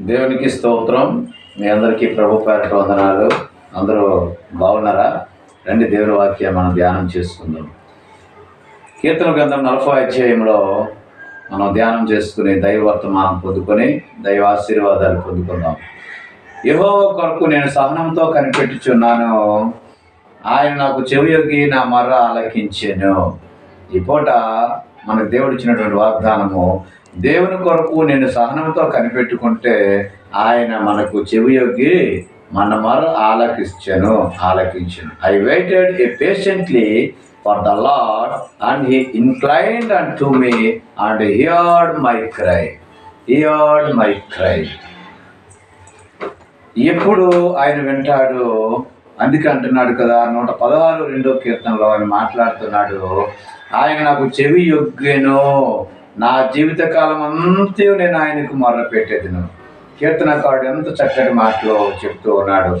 దేవునికి స్తోత్రం. మీ అందరికీ ప్రభు పేరట వందనాలు. అందరూ బాగున్నారా? రండి దేవుని వాక్యం మనం ధ్యానం చేసుకుందాం. కీర్తన గ్రంథం నలభై అధ్యాయంలో మనం ధ్యానం చేసుకుని దైవవర్తమానం పొందుకొని దైవ ఆశీర్వాదాలు పొందుకుందాం. ఏవో కొరకు నేను సహనంతో కనిపెట్టుచున్నాను. ఆయన నాకు చెవియొగ్గి నా మర్ర ఆలకించాను. ఈ పూట మనకు దేవుడిచ్చినటువంటి వాగ్దానము దేవుని కొరకు నేను సహనంతో కనిపెట్టుకుంటే ఆయన మనకు చెవియొగ్గి మన మరో ఆలకించను ఆలకించను. I waited a patiently for the Lord and he inclined and to me and heard my cry heard my cry ఎప్పుడు ఆయన వింటాడు? అందుకే అంటున్నాడు కదా నూట పదహారు రెండో కీర్తనలో ఆయన మాట్లాడుతున్నాడు. ఆయన నాకు చెవి యొగ్గేను నా జీవితకాలం అంతా నేను ఆయనకు మొర్ర పెట్టేదిను కీర్తనకారుడు ఎంత చక్కటి మాటలో చెప్తూ ఉన్నాడు.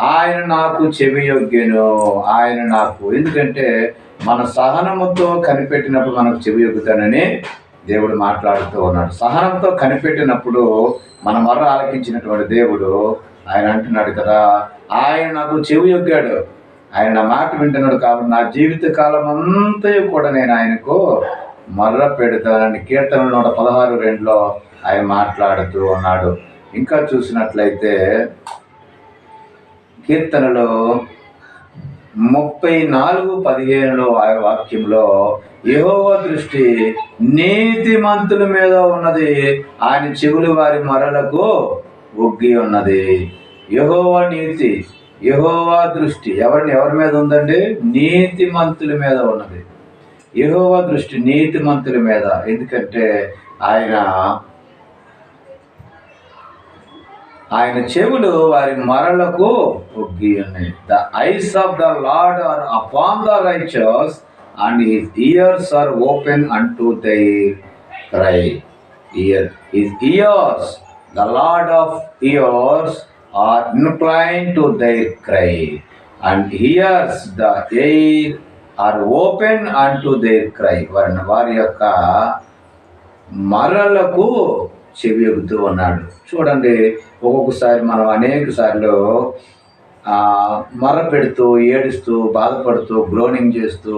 ఆయన నాకు చెవి యొగ్గెను ఆయన నాకు ఎందుకంటే మన సహనముతో కనిపెట్టినప్పుడు మనకు చెవి యొగ్గుతానని దేవుడు మాట్లాడుతూ ఉన్నాడు. సహనంతో కనిపెట్టినప్పుడు మన మర్ర ఆలకించినటువంటి దేవుడు ఆయన అంటున్నాడు కదా ఆయన నాకు చెవి యొగ్గాడు. ఆయన నా మాట వింటున్నాడు కాబట్టి నా జీవిత కాలం అంతా కూడా నేను ఆయనకు మర్ర పెడతానని కీర్తన నూట పదహారు రెండులో ఆయన మాట్లాడుతూ ఉన్నాడు. ఇంకా చూసినట్లయితే కీర్తనలో ముప్పై నాలుగు పదిహేనులో ఆ వాక్యంలో యెహోవా దృష్టి నీతిమంతుల మీద ఉన్నది. ఆయన చెవులు వారి మరలకు ఒగ్గి ఉన్నది. యహోవ నీతి యహోవా దృష్టి ఎవరిని? ఎవరి మీద ఉందండి? నీతిమంతుల మీద ఉన్నది. యెహోవా దృష్టి నీతిమంతుల మీద. ఎందుకంటే ఆయన ఆయన చెవులు వారి మరలకు ఒగ్గి ఉన్నాయి. The eyes of the Lord are upon the righteous and his ears are open unto thy cry ear his ears the Lord of ears are incline to thy cry and hears the ear are open unto their cry వారిని వారి యొక్క మరలకు చెవి ఎగుతూ ఉన్నాడు. చూడండి ఒక్కొక్కసారి మనం అనేక సార్లు మర పెడుతూ ఏడుస్తూ బాధపడుతూ గ్రోనింగ్ చేస్తూ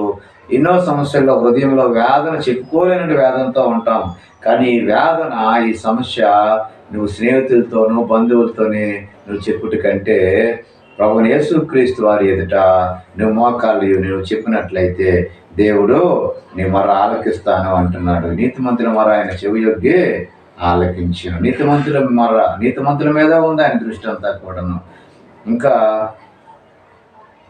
ఎన్నో సమస్యల్లో హృదయంలో వేదన చెప్పుకోలేని వేదనతో ఉంటాం. కానీ ఈ వేదన ఈ సమస్య నువ్వు స్నేహితులతోనూ బంధువులతోనే నువ్వు చెప్పుట కంటే ప్రభు యేసుక్రీస్తు వారి ఎదుట నువ్వు మోకాళ్ళు నువ్వు చెప్పినట్లయితే దేవుడు నీ మర ఆలకిస్తాను అంటున్నాడు. నీతిమంతుల మర ఆయన చెవి యొగ్గి ఆలకించిన. నీతిమంతుల మర నీతిమంతుల మీద ఉంది ఆయన దృష్టి అంతా కూడాను. ఇంకా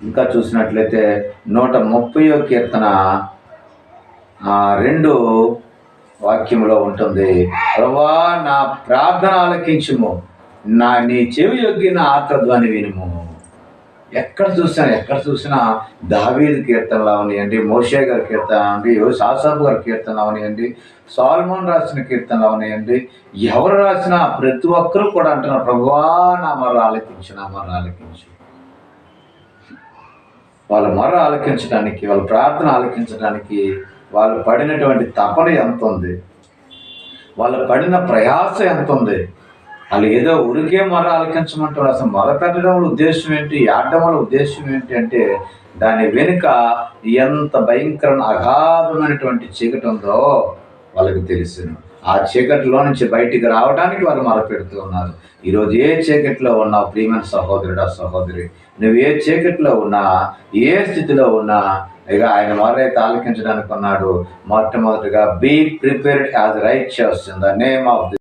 ఇంకా చూసినట్లయితే నూట ముప్పయో కీర్తన రెండు వాక్యంలో ఉంటుంది. ప్రభా నా ప్రార్థన ఆలకించుము. నా నీ చెవి యొగ్గిన ఆత్మధ్వని వినుము. ఎక్కడ చూసినా ఎక్కడ చూసినా దావీద్ కీర్తనలు అవనియండి మోషే గారి కీర్తన అవండి సాసాబు గారి కీర్తనలు అవనియండి సాల్మోన్ రాసిన కీర్తనలు అవనియండి ఎవరు రాసినా ప్రతి ఒక్కరూ కూడా అంటున్నారు ప్రభువా నా మర ఆలకించు నా మర ఆలకించు. వాళ్ళ మొర ఆలకించడానికి వాళ్ళ ప్రార్థన ఆలకించడానికి వాళ్ళు పడినటువంటి తపన ఎంత ఉంది వాళ్ళు పడిన ప్రయాస ఎంత ఉంది వాళ్ళు ఏదో ఉరికే మర ఆలకించమంటారు. అసలు మర పెట్టడం వల్ల ఉద్దేశం ఏంటి? ఆడడం వల్ల ఉద్దేశం ఏంటి అంటే దాని వెనుక ఎంత భయంకర అగాధమైనటువంటి చీకటి ఉందో వాళ్ళకి తెలుసును. ఆ చీకటిలో నుంచి బయటికి రావడానికి వాళ్ళు మరపెడుతూ ఉన్నారు. ఈరోజు ఏ చీకటిలో ఉన్నా ప్రియమైన సహోదరుడా సహోదరి నువ్వు ఏ చీకటిలో ఉన్నా ఏ స్థితిలో ఉన్నా ఇక ఆయన మరైతే ఆలకించడానికి ఉన్నాడు. మొట్టమొదటిగా బీ ప్రిపేర్డ్ యాజ్ రైట్ చేస్తుంది నేమ్ ఆఫ్